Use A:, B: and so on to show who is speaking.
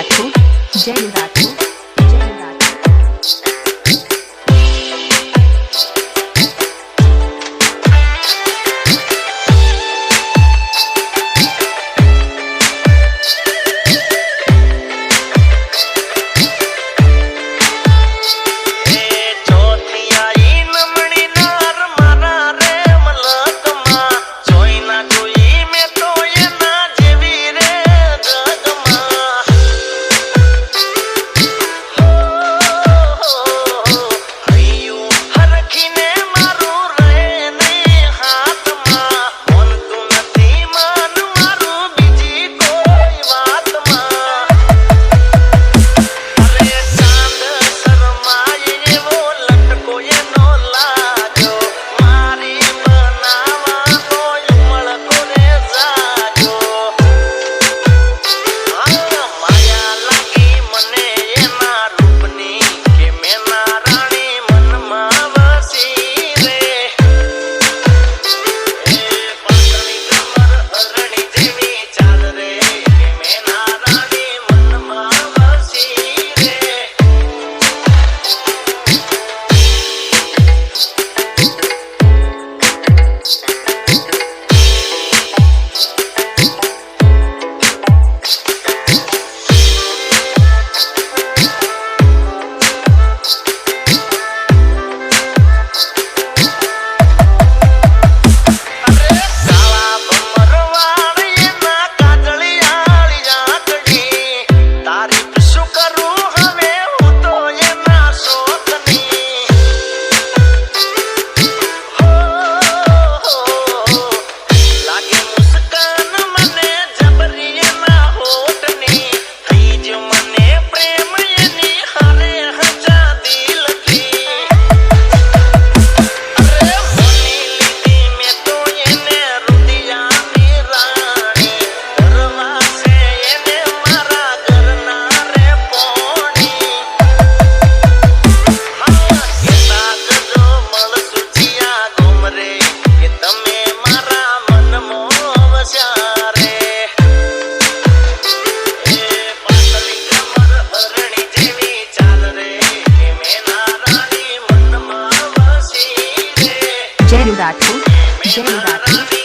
A: atos, gênios atos. Rathore
B: Joy Rathore